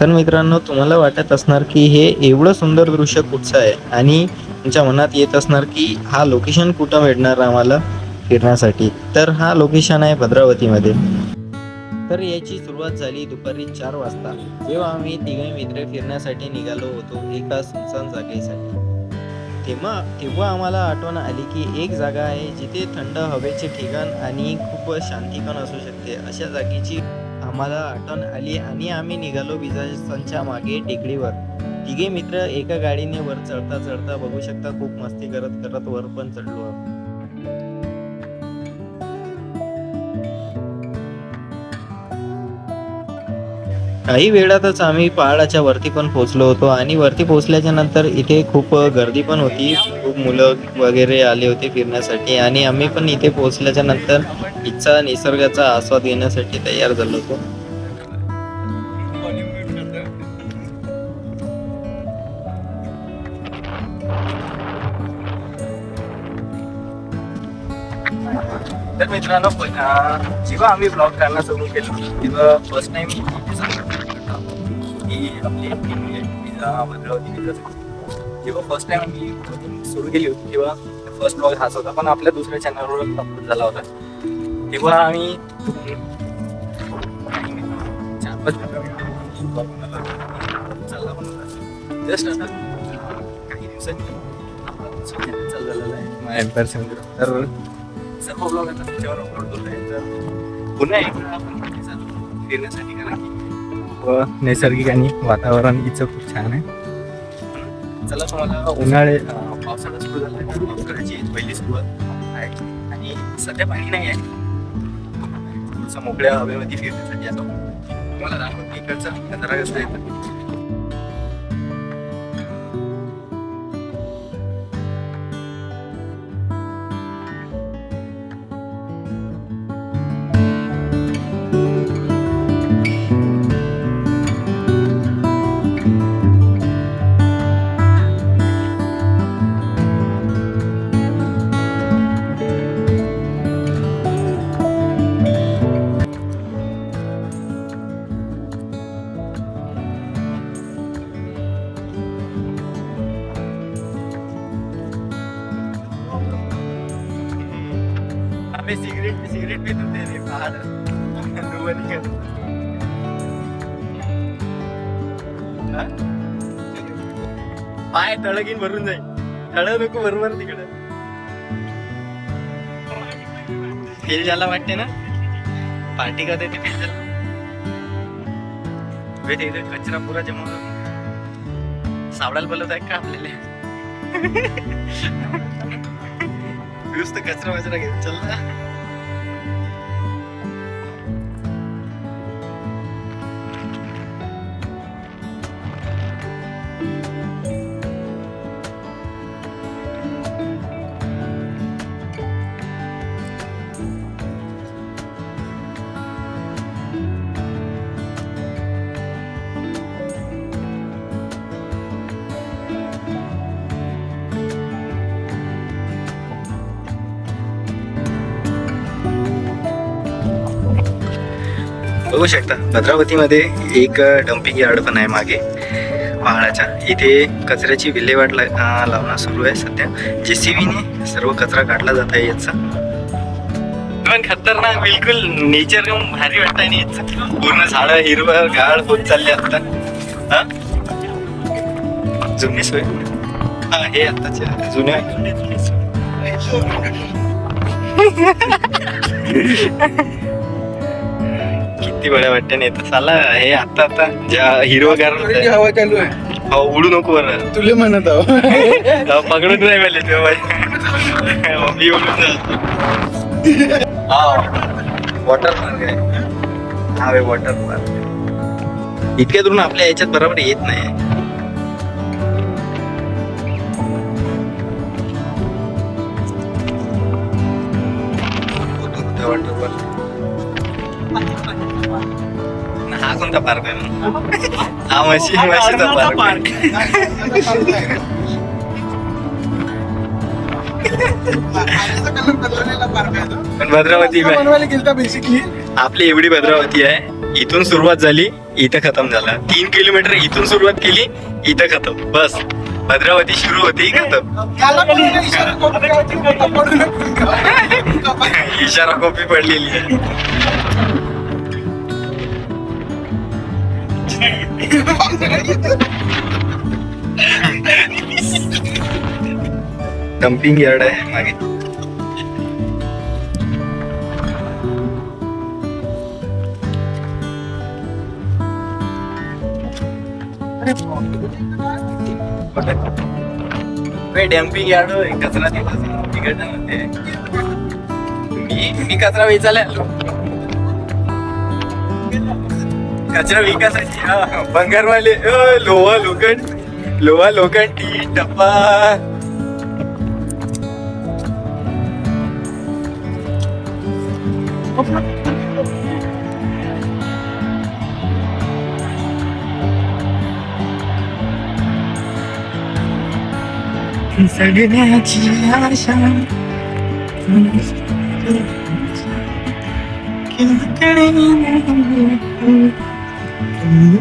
तर मित्रांनो तुम्हाला वाटत असणार की हे एवढं सुंदर दृश्य कुठचं आहे? आणि तुमच्या मनात येत असणार की हा लोकेशन कुठं मिळणार आम्हाला फिरण्यासाठी? तर हा लोकेशन आहे भद्रावतीमध्ये. तर याची सुरुवात झाली दुपारी चार वाजता. जेव्हा आम्ही तिघे मित्र फिरण्यासाठी निघालो होतो एका सुनसान जागेसाठी. तेव्हा तेव्हा आम्हाला आठवण आली की एक जागा आहे जिथे थंड हवेचे ठिकाण आणि खूप शांती पण असू शकते. अशा जागेची आम्हाला आठवण आली आणि आम्ही निघालो विजासांच्या मागे टेकडीवर. तिघे मित्र एका गाडीने वर चढता चढता बघू शकता खूप मस्ती करत करत वर पण चढलो काही वेळातच आम्ही पहाडाच्या वरती पण पोहोचलो होतो आणि वरती पोहोचल्याच्या नंतर इथे खूप गर्दी पण होती. खूप मुलं वगैरे आले होते फिरण्यासाठी आणि आम्ही पण इथे पोहोचल्याच्या नंतर इच्छा निसर्गाचा आस्वाद घेण्यासाठी तयार झालो होतो. तर मित्रांनो जेव्हा आम्ही ब्लॉग करायला सुरू केलं तेव्हा फर्स्ट टाइम आपली team आहे, पिझ्झा भद्रावती जेव्हा फर्स्ट टाइम आम्ही सुरू केली होती तेव्हा फर्स्ट ब्लॉग हाच होता. पण आपल्या दुसऱ्या चॅनलवर अपलोड झाला होता. तेव्हा आम्ही चार पाच चालला पण होता जस्ट आता काही दिवसांनी चालू झालेला आहे माझ्या एम्पायर समुद्र तर सर्व ब्लॉग आता त्याच्यावर अपलोड होत आहे तर पुन्हा एकदा आपण फिरण्यासाठी कारण की व नैसर्गिक आणि वातावरण इथं खूप छान आहे. चला तुम्हाला उन्हाळे पावसाळा सुरू झाला आहे. पावसाळ्याची पहिली सुरुवात आहे. आणि सध्या पाणी नाही आहे. मोकळ्या हवेमध्ये फिरण्यासाठी आता तुम्हाला दाखवतो इकडचा नजारा कसा येतो पाय तळगीन भरून जाईल तळ नको बरोबर तिकडे. फेल झाला वाटते ना? पार्टी का देते फेल झाला वे इथे कचरा पुरा जमा सावडायला बोलत आहे का आपल्याला? नुसतं कचरा वचरा घेऊन चल ना. बघू शकता. भद्रावतीमध्ये एक डम्पिंग यार्ड पण आहे मागे. पहाडाच्या. इथे कचऱ्याची विल्हेवाट ला- लावणं सुरू आहे सध्या. जे सीवीने सर्व कचरा काढला जात आहे याचा. पण खतरनाक बिलकुल नेचर भारी वाटत आहे पूर्ण झाडं हिरवं गाळ होत चालले आता. हा? जुनी सोय. हा हे आताच्या जुन्या किती बड्या वाटते नाही तर साला हे आता आता ज्या की हवा चालू आहे. हो उडू नको बरं. तुले म्हणत आहो. अहो, पकडून नाही पाहिले तेव्हा हो, मी उडून वॉटर पार्क आहे. हा वे वॉटर पार्क इतक्या दुरून आपल्या याच्यात बरोबर येत नाही. कोणता पार्क आहे? हा म्हशी म्हशीचा पार्क पण भद्रावती बेसिकली आपली एवढी भद्रावती आहे. इथून सुरुवात झाली इथं खतम झाला. तीन किलोमीटर इथून सुरुवात केली इथं खतम. बस. भद्रावती सुरू होती खतम. इशारा कॉपी पडलेली आहे. डम्पिंग यार्ड आहे मागे डम्पिंग यार्ड होय, कचरा तिथं तिकडनं म्हणते मी मी कचरा वेचायला आलो कचरा विकासाची banggar balik oh, luar logan luar logan di depan Sampai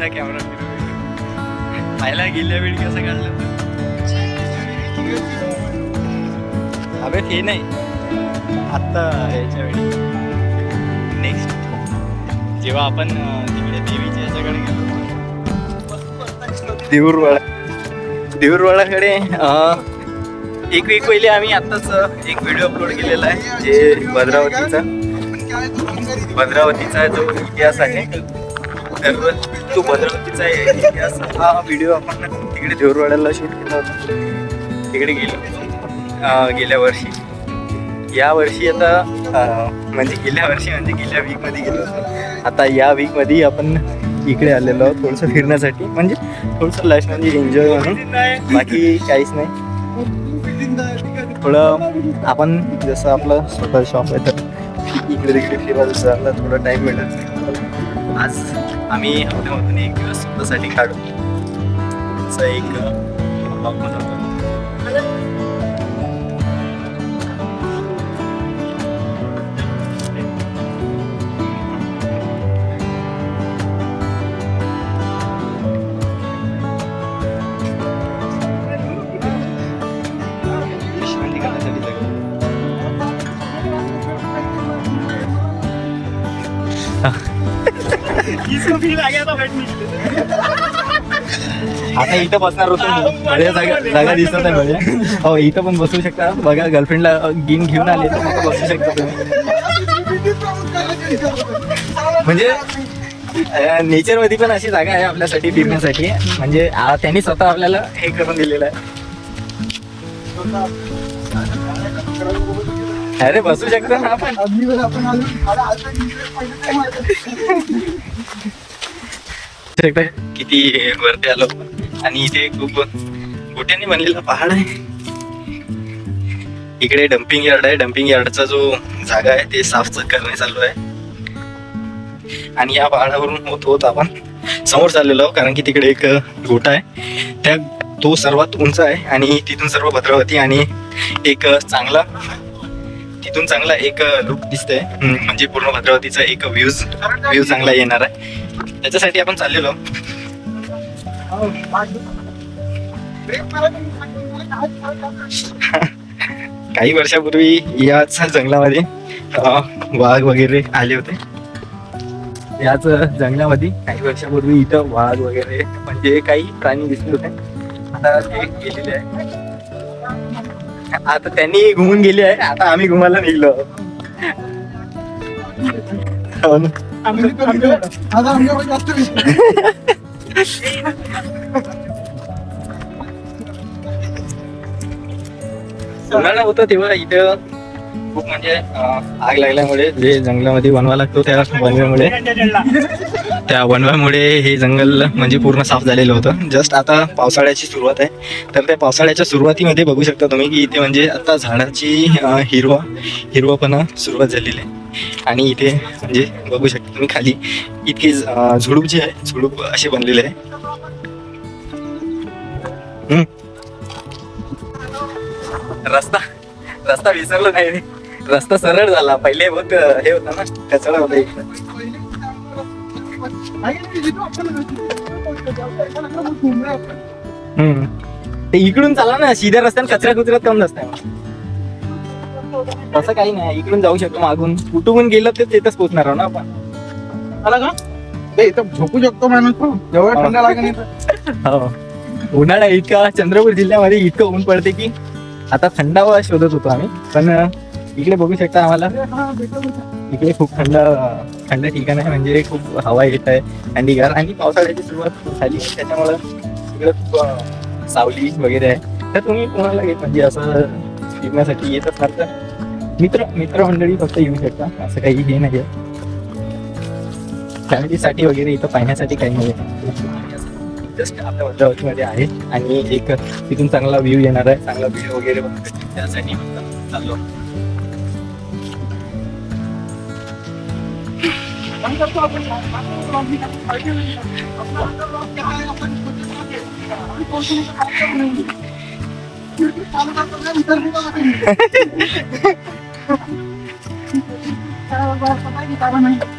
आशा कॅमेरा पाहिला गेल्या वेळी कसं काढलं? अबे ते नाही. आत्ता याच्या वेळी. नेक्स्ट जेव्हा आपण तिकडे देवीच्या याच्याकडे गेलो. देऊरवाडा. देऊरवाडाकडे एक वीक पहिले आम्ही आत्ताच एक व्हिडिओ अपलोड केलेला आहे जे भद्रावतीचा. भद्रावतीचा जो इतिहास आहे तर तो भद्रावतीचा इतिहास हा व्हिडिओ आपण तिकडे देऊरवाड्याला शूट केला होता. तिकडे गेलो. गेल्या वर्षी. या वर्षी आता म्हणजे गेल्या वर्षी म्हणजे गेल्या वीकमध्ये गेलो होतो. आता या वीकमध्ये आपण इकडे आलेलो आहोत थोडंसं फिरण्यासाठी. म्हणजे थोडंसं लाईफ म्हणजे एन्जॉय म्हणून. बाकी काहीच नाही. थोडं आपण जसं आपलं स्वतः शॉप आहे तर इकडे तिकडे फिरायला जायला थोडा टाईम मिळेल. आज आम्ही हफ्त्यामधून एक दिवस स्वतःसाठी काढू असं एक vlog बनवतो आता इथं बसणार होतो जागा जागा दिसत आहे बढिया हो इथं पण बसू शकता. बघा गर्लफ्रेंडला गिन घेऊन आले तर मग बसू शकता तुम्ही. म्हणजे नेचरमध्ये पण अशी जागा आहे आपल्यासाठी फिरण्यासाठी. म्हणजे आ, त्यांनी स्वतः आपल्याला हे करून दिलेलं आहे. अरे बसू शकता ना आपण. शकता किती वरती आलो. आणि इथे खूप गोट्याने बनलेला पहाड आहे. इकडे डम्पिंग यार्ड आहे. डम्पिंग यार्डचा जो जागा आहे ते साफ करणे चालू आहे. आणि या पहाडावरून होत होत आपण समोर चाललेलो आहोत. कारण की तिकडे एक गोटा आहे. त्या तो सर्वात उंच आहे. आणि तिथून सर्व भद्रावती आणि एक चांगला तिथून चांगला एक लुक दिसतंय. म्हणजे पूर्ण भद्रावतीचा एक व्ह्यूज व्ह्यू चांगला येणार आहे. त्याच्यासाठी आपण चाललेलो. काही वर्षापूर्वी याच जंगलामध्ये वाघ वगैरे आले होते. याच जंगलामध्ये काही वर्षापूर्वी इथं वाघ वगैरे म्हणजे काही प्राणी दिसले होते. आता ते गेलेले आहे आता त्यांनी घुमून गेले आहे आता आम्ही घुमायला निघलो. हो उन्हाळा होता तेव्हा इथं खूप म्हणजे आग लागल्यामुळे जे जंगलामध्ये वनवा लागतो त्या वनव्यामुळे त्या वनव्यामुळे हे जंगल म्हणजे पूर्ण साफ झालेलं होतं. जस्ट आता पावसाळ्याची सुरुवात आहे. तर त्या पावसाळ्याच्या सुरुवातीमध्ये बघू शकता तुम्ही की इथे म्हणजे आता झाडाची हिरवा हिरवापणा सुरुवात झालेली आहे. आणि इथे म्हणजे बघू शकता तुम्ही खाली इतके झुडूप जे आहे झुडूप असे बनलेले आहे रस्ता रस्ता विसरलो नाही रे. रस्ता सरळ झाला पहिले बघ हे होता ना त्याचा होता इकडं. हम्म. ते इकडून चाला ना सीधा रस्त्याने कचरा कुचऱ्यात कम नसतं तसं काही नाही इकडून जाऊ शकतो मागून. कुठून गेलं तर तिथंच पोहोचणार आहोत ना आपण. आला का? इथं झोपू शकतो माणूस तो. जेव्हा थंड लागेल इथं. हो. उन्हाळा इतका चंद्रपूर जिल्ह्यामध्ये इतकं ऊन पडते की आता थंडावा शोधत होतो आम्ही. पण अं, इकडे बघू शकता आम्हाला. इकडे खूप थंड थंड ठिकाण आहे. म्हणजे खूप हवा येत आहे. थंडीगार आणि पावसाळ्याची सुरुवात झाली. आहे त्याच्यामुळं इकडे खूप अं, सावली वगैरे आहे. तर तुम्ही कोणाला येत म्हणजे असं फिरण्यासाठी येत असणार तर? मित्र मित्रमंडळी फक्त येऊ शकता असं काही हे नाही आहे फॅमिलीसाठी वगैरे इथं पाहण्यासाठी काही नाही जस्ट आपल्या भद्रावतीमध्ये आहे आणि एक तिथून चांगला व्ह्यू येणार आहे. चांगला व्हिडिओ वगैरे. त्यासाठी चाललो.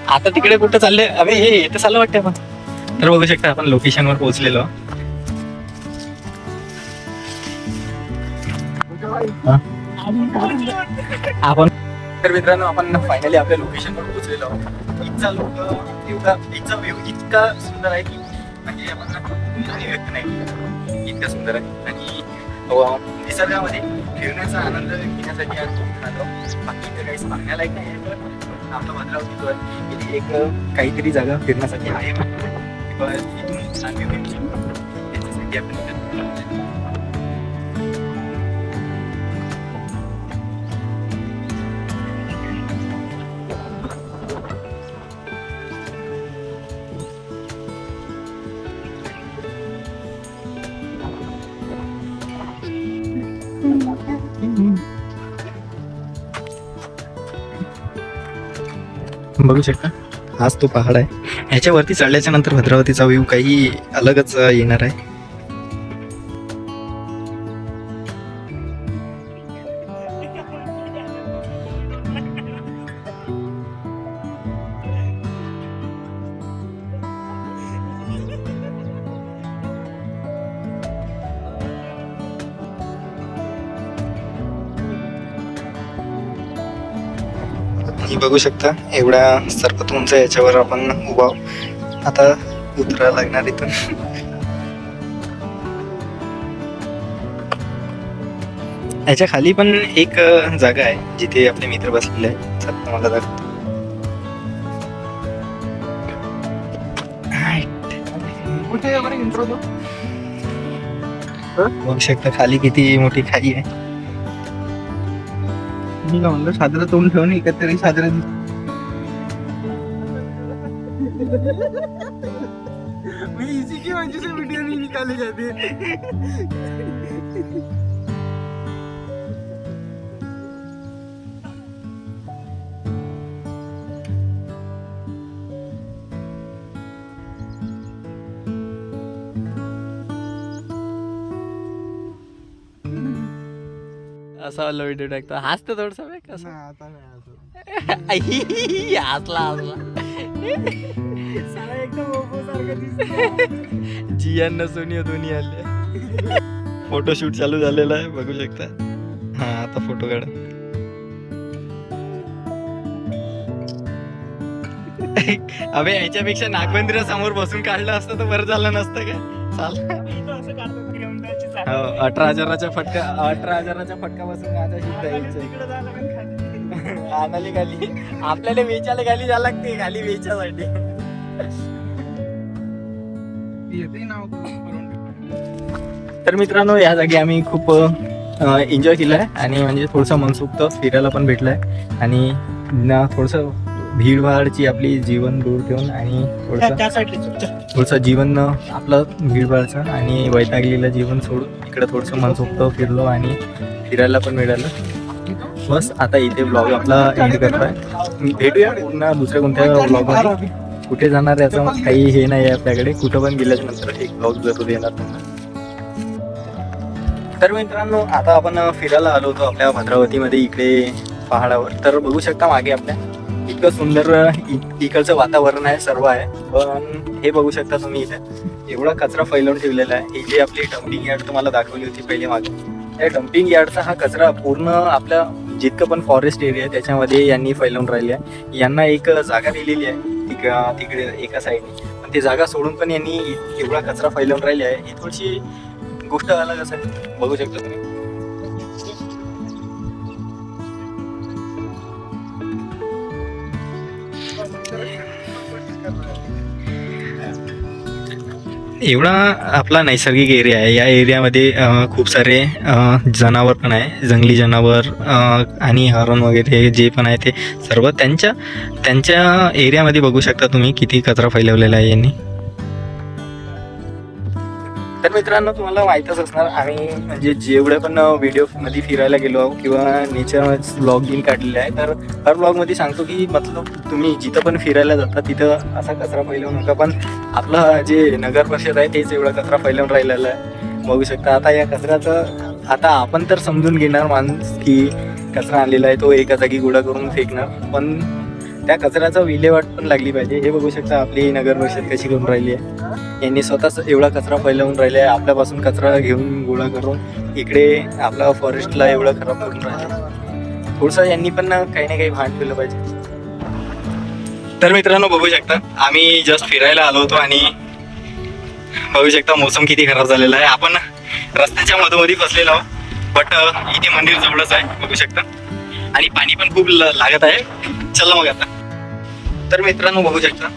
आता तिकडे कुठं चालले? अरे हे इथं चाललं वाटतं आपण. तर बघू शकता आपण लोकेशनवर पोहोचलेलो. आपण तर मित्रांनो आपण फायनली आपल्या लोकेशनवर पोहोचलेलो. इथचा लोक एवढा इथचा व्ह्यू इतका सुंदर आहे की म्हणजे आपण व्यक्त नाही इतका सुंदर आहे. आणि हो, निसर्गामध्ये फिरण्याचा आनंद घेण्यासाठी आज आपण आलो. बाकी इथे काहीच सांगण्यालायक नाही आहे पण आपलं भद्रावती जो आहे इथे एक काहीतरी जागा फिरण्यासाठी आहे. किंवा इथून छान view येईल. त्याच्यासाठी आपण बघू शकता. हाच तो पहाड आहे. ह्याच्यावरती चढल्याच्या नंतर भद्रावतीचा व्ह्यू काही अलगच येणार आहे. ही बघू शकता एवढ्या सर्वात उंच याच्यावर आपण उभा. आता उतरा लागणार इथून. याच्या खाली पण एक जागा आहे जिथे आपले मित्र बसलेले आहेत. तुम्हाला दाखवतो? बघू शकता खाली किती मोठी खाई आहे. मी का म्हणलं साजरं तोंड ठेवून एकत्र साजरं मी इसी की वजह से वीडियो नहीं निकाली जाती. असा वाला व्हिडिओ टाकतो हाच तर थोडसा बघ कसं नाही, आता नाही असं. हसला हसला. जियान सोनिया दोन्ही आले फोटोशूट चालू झालेला आहे बघू शकता. हा आता फोटो काढा. अबे याच्यापेक्षा नागबंदिरा समोर बसून काढलं असतं तर बरं झालं नसतं का? चाल. अठरा हजाराचा फटका अठरा हजाराचा फटका बसून आता शिकता आणाली खाली. आपल्याला वेचायला खाली जायला लागते खाली वेचासाठी. तर मित्रांनो या जागी आम्ही खूप एन्जॉय केलं आहे आणि म्हणजे थोडंसं मनसुक्त फिरायला पण भेटलं आहे आणि ना थोडंसं भीडभाडची आपली जीवन दूर ठेवून आणि थोडंसं जीवन आपलं भीडभाडचं आणि वैतागलेलं जीवन सोडून इकडं थोडंसं मनसोक्त फिरलो आणि फिरायला पण मिळालं. बस आता इथे ब्लॉग आपला एंड करतोय. भेटूया पुन्हा दुसऱ्या कोणत्या ब्लॉगमध्ये कुठे जाणार याचं काही हे नाही आहे आपल्याकडे. कुठं पण गेल्याच्यानंतर एक ब्लॉग जरूर येणार तुम्हाला. तर मित्रांनो आता आपण फिरायला आलो होतो आपल्या भद्रावतीमध्ये इकडे पहाडावर. तर बघू शकता मागे आपल्या इतकं सुंदर इ- इकडचं वातावरण आहे सर्व आहे. पण हे बघू शकता तुम्ही इथे एवढा कचरा फैलवून ठेवलेला आहे. ही जी आपली डम्पिंग यार्ड तुम्हाला दाखवली होती पहिले मागे त्या डम्पिंग यार्डचा हा कचरा पूर्ण आपल्या जितकं पण फॉरेस्ट एरिया आहे त्याच्यामध्ये यांनी फैलवून राहिली आहे. यांना एक जागा दिलेली आहे तिक तिकडे एका साईडने पण ती जागा सोडून पण यांनी एवढा कचरा फैलवून राहिली आहे. ही थोडीशी गोष्ट अलग असं आहे बघू शकता तुम्ही. एवढा आपला नैसर्गिक एरिया आहे. या एरियामध्ये खूप सारे जनावर पण आहे. जंगली जनावर आणि हरण वगैरे जे पण आहे ते सर्व त्यांच्या त्यांच्या एरियामध्ये बघू शकता तुम्ही किती कचरा फैलवलेला आहे यांनी. तर मित्रांनो तुम्हाला माहीतच असणार आम्ही म्हणजे जेवढे पण व्हिडिओमध्ये फिरायला गेलो आहोत किंवा नेचर ब्लॉग इन काढलेले आहे तर हर ब्लॉगमध्ये सांगतो की मतलब तुम्ही जिथं पण फिरायला जाता तिथं असा कचरा फैलवू नका. पण आपलं जे नगर परिषद आहे तेच एवढा कचरा फैलवून राहिलेला आहे. बघू शकता आता या कचऱ्याचं आता आपण तर समजून घेणार माणूस की कचरा आणलेला आहे तो एका जागी गोळा करून फेकणार. पण त्या कचऱ्याचा विल्हेवाट पण लागली पाहिजे. हे बघू शकता आपली नगर परिषद कशी करून राहिली आहे. यांनी स्वतःच एवढा कचरा फैलावून राहिला आहे आपल्यापासून कचरा घेऊन गोळा करून इकडे आपला फॉरेस्टला एवढा खराब करून राहिलं थोडंसं यांनी पण काही ना काही भान ठेवलं पाहिजे. तर मित्रांनो बघू शकता आम्ही जस्ट फिरायला आलो होतो आणि बघू शकता मोसम किती खराब झालेला आहे. आपण रस्त्याच्या मधोमधी फसलेलो आहोत बट इथे मंदिर जवळच आहे बघू शकता. आणि पाणी पण खूप लागत आहे. चला मग आता. तर मित्रांनो बघू शकता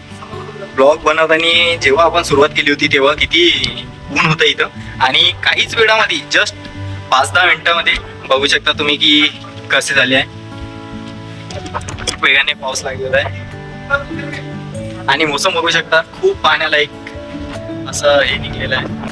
ब्लॉग बनवताना जेव्हा आपण सुरुवात केली होती तेव्हा किती ऊन होतं इथं. आणि काहीच वेळामध्ये जस्ट पाच दहा मिनिटामध्ये बघू शकता तुम्ही की कसे झाले आहे. खूप वेगाने पाऊस लागलेला आहे. आणि मोसम बघू शकता खूप पाहण्यालायक असं हे निघलेलं आहे.